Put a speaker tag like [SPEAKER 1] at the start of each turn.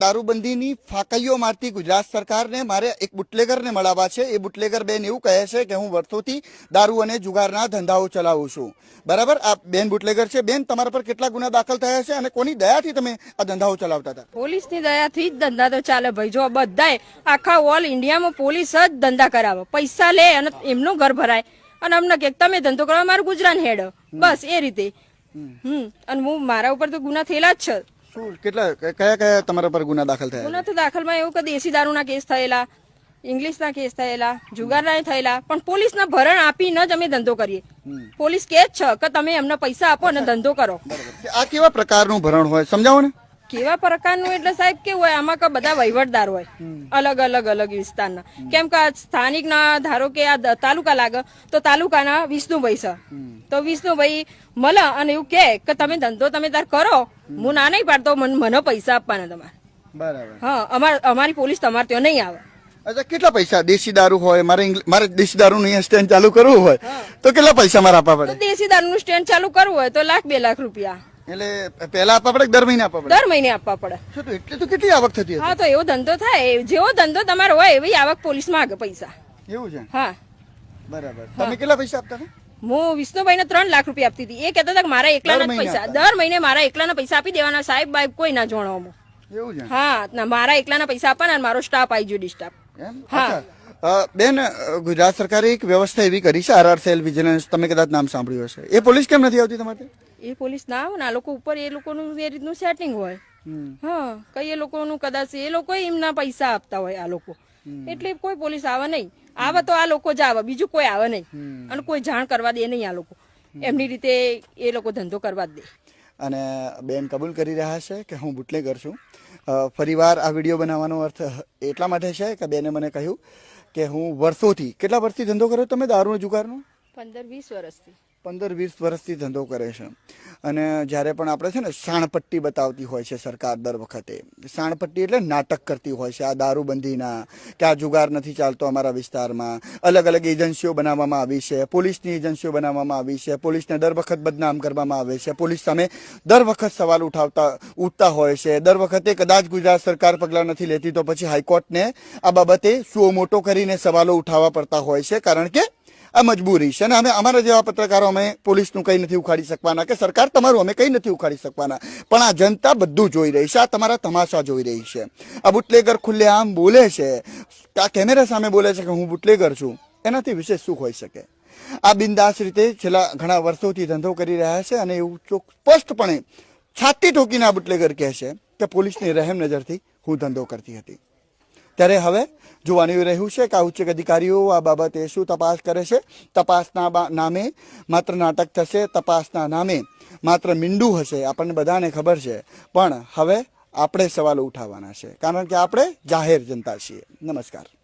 [SPEAKER 1] દારૂબંધીની ફાકૈયો મારતી ગુજરાત સરકારને મારે એક બુટલેગરને મળાવવા છે. એ બુટલેગર બેન એવું કહે છે કે હું વર્ષોથી દારૂ અને જુગારના ધંધાઓ ચલાવું છું. બરાબર? આ બેન બુટલેગર છે. બેન તમારા પર કેટલા ગુના દાખલ થયા છે અને કોની દયાથી તમે આ ધંધાઓ ચલાવતા હતા?
[SPEAKER 2] પોલીસની દયાથી જ ધંધા તો ચાલે ભાઈ. જો બધાય આખા ઓલ ઇન્ડિયામાં પોલીસ જ ધંધા કરાવે. પૈસા લે અને એમનું ઘર ભરાય. અને અમને કે તમે ધંધો કરવા મારું ગુજરાન હેડ. બસ એ રીતે. હમ. અને હું મારા ઉપર તો ગુના થયેલા જ છે.
[SPEAKER 1] શું કેટલા કયા કયા તમારા પર ગુના દાખલ થયા?
[SPEAKER 2] ગુના તો દાખલમાં એવું કે દેશી દારૂના કેસ થયેલા ઇંગ્લિશના કેસ થયેલા જુગારના થયેલા પણ પોલીસના ભરણ આપીને જ અમે ધંધો કરીએ. પોલીસ કે જ છે કે તમે એમને પૈસા આપો અને ધંધો કરો.
[SPEAKER 1] આ કેવા પ્રકારનું ભરણ હોય? સમજાવો ને.
[SPEAKER 2] કેવા પ્રકારનું એટલે સાહેબ કેવું હોય? આમાં કે બધા વહીવટદાર હોય. અલગ અલગ અલગ વિસ્તારના. કેમ કે આ સ્થાનિકના ધારો કે આ તાલુકા લાગે તો તાલુકાના વિષ્ણુભાઈ છે. તો વિષ્ણુભાઈ મળે અને એવું કે તમે ધંધો તમે તાર કરો. હું ના નહીં પાડતો મને પૈસા આપવાના તમારે.
[SPEAKER 1] બરાબર.
[SPEAKER 2] હા અમાર અમારી પોલીસ તમારે ત્યાં નહીં આવે.
[SPEAKER 1] અચ્છા કેટલા પૈસા? દેશી દારૂ હોય મારે મારે દેશી દારૂ નું સ્ટેન્ડ ચાલુ કરવું હોય તો કેટલા પૈસા મારે આપવા પડે?
[SPEAKER 2] દેશી દારૂનું સ્ટેન્ડ ચાલુ કરવું હોય તો લાખ બે લાખ રૂપિયા.
[SPEAKER 1] એટલે પહેલા આપવા પડે કે દર મહિને આપવા પડે?
[SPEAKER 2] દર મહિને આપવા પડે.
[SPEAKER 1] શું તો એટલે તો કેટલી આવક થતી
[SPEAKER 2] હા તો એવો ધંધો થાય. જેવો ધંધો તમારો હોય એવી આવક પોલીસ માંગે પૈસા.
[SPEAKER 1] એવું છે?
[SPEAKER 2] હા.
[SPEAKER 1] બરાબર. તમે કેટલા પૈસા આપતા
[SPEAKER 2] હું વિષ્ણુભાઈને ત્રણ લાખ રૂપિયા આપતી હતી. એ કહેતા હતા કે મારા એકલાના પૈસા દર મહિને મારા એકલાના પૈસા આપી દેવાના સાહેબ બાઈબ કોઈ ના જોણવામાં
[SPEAKER 1] એવું છે?
[SPEAKER 2] હા મારા એકલાના પૈસા આપવાના અને મારો સ્ટાફ આવી ગયો ડિસ્ટાફ હા.
[SPEAKER 1] બેન ગુજરાત સરકારે એક વ્યવસ્થા એવી કરી છે આરઆર સેલ વિજિલન્સ તમે કદાચ નામ સાંભળ્યું હશે. એ પોલીસ કેમ નથી આવતી તમારે
[SPEAKER 2] એ પોલીસ ના આવે ને આ લોકો ઉપર એ લોકોનું એ રીતનું સેટિંગ હોય. હા કઈ એ લોકોનું કદાચ એ લોકો એમના પૈસા આપતા હોય આ લોકો. એટલે કોઈ પોલીસ આવે નહીં. આવે તો આ લોકો જ આવે બીજું કોઈ આવે નહીં. અને કોઈ જાણ કરવા દે નહીં આ લોકો. એમની રીતે એ લોકો ધંધો કરવા દે.
[SPEAKER 1] અને બેન કબૂલ કરી રહ્યા છે કે હું બુટલેગર છું. ફરીવાર આ વીડિયો બનાવવાનો અર્થ એટલા માટે છે કે બેને મને કહ્યું કે હું વર્ષોથી કેટલા વર્ષથી ધંધો કર્યો તમે દારૂનો જુગારનો?
[SPEAKER 2] પંદર વીસ વર્ષથી.
[SPEAKER 1] પંદર વીસ વર્ષથી ધંધો કરે છે. અને જ્યારે પણ આપણે છે ને સાણપટ્ટી બતાવતી હોય છે સરકાર દર વખતે, સાણપટ્ટી એટલે નાટક કરતી હોય છે, આ દારૂબંધીના, કે આ જુગાર નથી ચાલતો અમારા વિસ્તારમાં. અલગ અલગ એજન્સીઓ બનાવવામાં આવી છે, પોલીસની એજન્સીઓ બનાવવામાં આવી છે, પોલીસને દર વખત બદનામ કરવામાં આવે છે, પોલીસ સામે દર વખત સવાલ ઉઠાવતા, ઉઠતા હોય છે. દર વખતે કદાચ ગુજરાત સરકાર પગલાં નથી લેતી તો પછી હાઈકોર્ટને આ બાબતે સુઓ મોટો કરીને સવાલો ઉઠાવવા પડતા હોય છે, કારણ કે આ મજબૂરી છે. અને અમે અમારા જેવા પત્રકારો અમે પોલીસનું કંઈ નથી ઉખાડી શકવાના કે સરકાર તમારું અમે કંઈ નથી ઉખાડી શકવાના. પણ આ જનતા બધું જોઈ રહી છે. આ તમારા તમાશા જોઈ રહી છે. આ બુટલેગર ખુલ્લે આમ બોલે છે. આ કેમેરા સામે બોલે છે કે હું બુટલેગર છું. એનાથી વિશેષ શું હોઈ શકે? આ બિંદાસ રીતે છેલ્લા ઘણા વર્ષોથી ધંધો કરી રહ્યા છે અને એવું સ્પષ્ટપણે છાતી ઠોકીને આ બુટલેગર કહે છે કે પોલીસની રહેમ નજરથી હું ધંધો કરતી હતી. ત્યારે હવે જોવાનું રહ્યું છે કે આ ઉચ્ચ અધિકારીઓ આ બાબતે શું તપાસ કરે છે? તપાસના નામે માત્ર નાટક થશે, તપાસના નામે માત્ર મીંડું હશે, આપણને બધાને ખબર છે. પણ હવે આપણે સવાલો ઉઠાવવાના છે. કારણ કે આપણે જાહેર જનતા છીએ. નમસ્કાર.